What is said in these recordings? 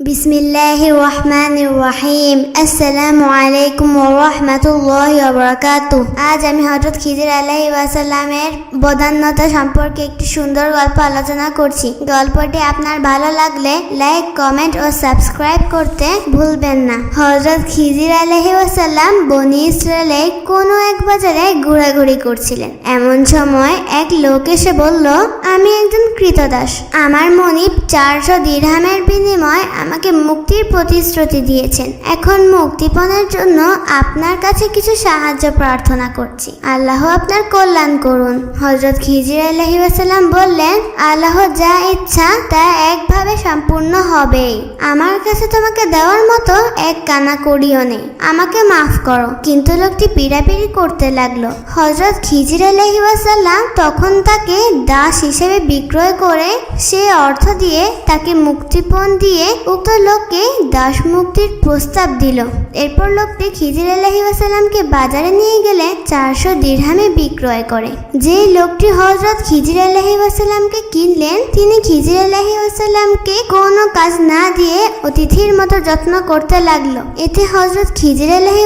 বিসমিল্লাহির রহমানির রহিম। আসসালামু আলাইকুম ওয়া রাহমাতুল্লাহি ওয়া বারাকাতুহু আজ আমি হযরত খিজির আলাইহি ওয়াসাল্লামের বদান্যতা সম্পর্কে একটি সুন্দর গল্প আলোচনা করছি। গল্পটি আপনার ভালো লাগলে লাইক, কমেন্ট ও সাবস্ক্রাইব করতে ভুলবেন না। হযরত খিজির আলাইহি ওয়াসাল্লাম বনি ইসরায়েলে কোনো এক বাজারে ঘোরাঘুরি করছিলেন। এমন সময় এক লোক এসে বলল, আমি একজন কৃতদাস। আমার মনিব চারশো দিরহামের বিনিময় আমাকে মুক্তির প্রতিশ্রুতি দিয়েছেন। এখন মুক্তিপণের জন্য আপনার কাছে কিছু সাহায্য প্রার্থনা করছি। আল্লাহ আপনার কল্যাণ করুন। হজরত খিজির আলহি ওয়াসাল্লাম বললেন, আল্লাহ যা ইচ্ছা তা একভাবে সম্পূর্ণ হবেই। আমার কাছে তোমাকে দেওয়ার মতো এক কানা করিও নেই। আমাকে মাফ করো। কিন্তু লোকটি পিড়াপিড়ি করতে লাগল। হজরত খিজির আলহি ওয়াসাল্লাম তখন তাকে দাস হিসেবে বিক্রয় করে সে অর্থ দিয়ে তাকে মুক্তিপণ দিয়ে উক্ত লোককে দাস মুক্তির প্রস্তাব দিল। এরপর লোকটি খিজির আলহি বাজারে নিয়ে গেলে চারশো দিরহামে বিক্রয় করে। যে লোকটি হজরত খিজির আলহি কিনলেন, তিনি খিজির আলহি কোনো কাজ না দিয়ে অতিথির মতো যত্ন করতে লাগল। এতে হজরত খিজির আলহি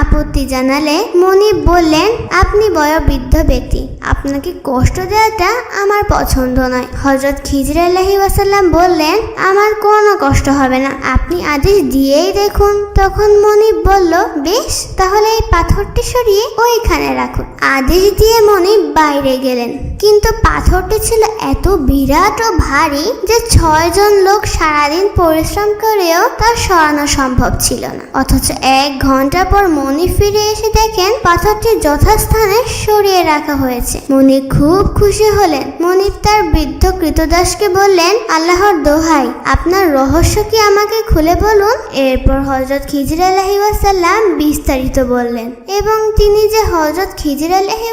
আপত্তি জানালে মনিব বললেন, আপনি বয়োবৃদ্ধ ব্যক্তি, আপনাকে কষ্ট দেওয়াটা আমার পছন্দ নয়। হজরত খিজির আলহি ওয়াসাল্লাম বললেন, আমার কোনো কষ্ট হবে না। আপনি আদেশ দিয়েই দেখুন। তখন মনিব বলল, বেশ, তাহলে এই পাথরটি সরিয়ে ওইখানে রাখুন। আদেশ দিয়ে মনিব বাইরে গেলেন। কিন্তু পাথরটি ছিল এত বিরাট ও ভারী যে ছয়জন লোক সারাদিন পরিশ্রম করেও তা সরানো সম্ভব ছিল না। অথচ এক ঘণ্টা পর মনি ফিরে এসে দেখেন পাথরটি যথাস্থানে সরিয়ে রাখা হয়েছে। মনি খুব খুশি হলেন। মনিব তার বৃদ্ধ কৃতদাসকে বললেন, আল্লাহর দোহাই, আপনার রহস্য কি আমাকে খুলে বলুন? এরপর হজরত খিজির আলহি বিস্তারিত বললেন, এবং তিনি যে হজরত খিজির আলহি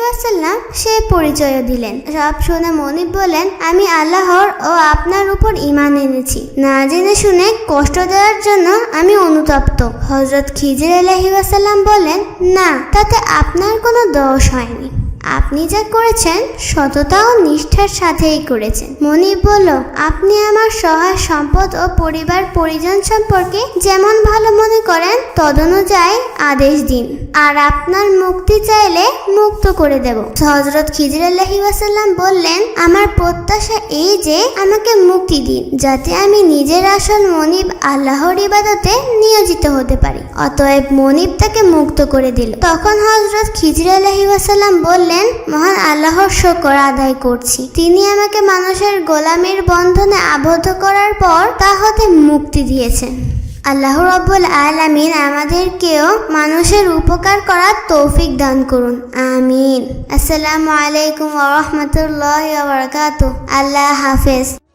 সে পরিচয় দিলেন। সব শুনে মনিব বলেন, আমি আল্লাহর ও আপনার উপর ইমান এনেছি। না জেনে শুনে কষ্ট দেওয়ার জন্য আমি অনুতপ্ত। হজরত খিজির আলহিউসাল্লাম বলেন, না, তাতে আপনার কোনো দোষ হয়নি। আপনি যা করেছেন, সততা ও নিষ্ঠার সাথেই করেছেন। মনিব বলল, আপনি আমার সহায় সম্পদ ও পরিবার পরিজন সম্পর্কে যেমন ভালো মনে করেন, তদনুযায়ী আদেশ দিন। আর আপনার মুক্তি চাইলে মুক্ত করে দেব। হজরত খিজির আল্লাহি ওয়াসাল্লাম বললেন, আমার প্রত্যাশা এই যে আমাকে মুক্তি দিন, যাতে আমি নিজের আসল মনিব আল্লাহর ইবাদতে নিয়োজিত হতে পারি। অতএব মনিব তাকে মুক্ত করে দিল। তখন হজরত খিজির আল্লাহি ওয়াসাল্লাম বললেন মহান আল্লাহর শকর আদায় করছি। তিনি আমাকে মানুষের গোলামির বন্ধনে আবদ্ধ করার পর তা হতে মুক্তি দিয়েছেন। আল্লাহ রব্বুল আলামিন আমাদেরকেও মানুষের উপকার করার তৌফিক দান করুন। আমিন। আসসালামু আলাইকুম ওরহমতুল্লাহ আল্লাহ হাফেজ।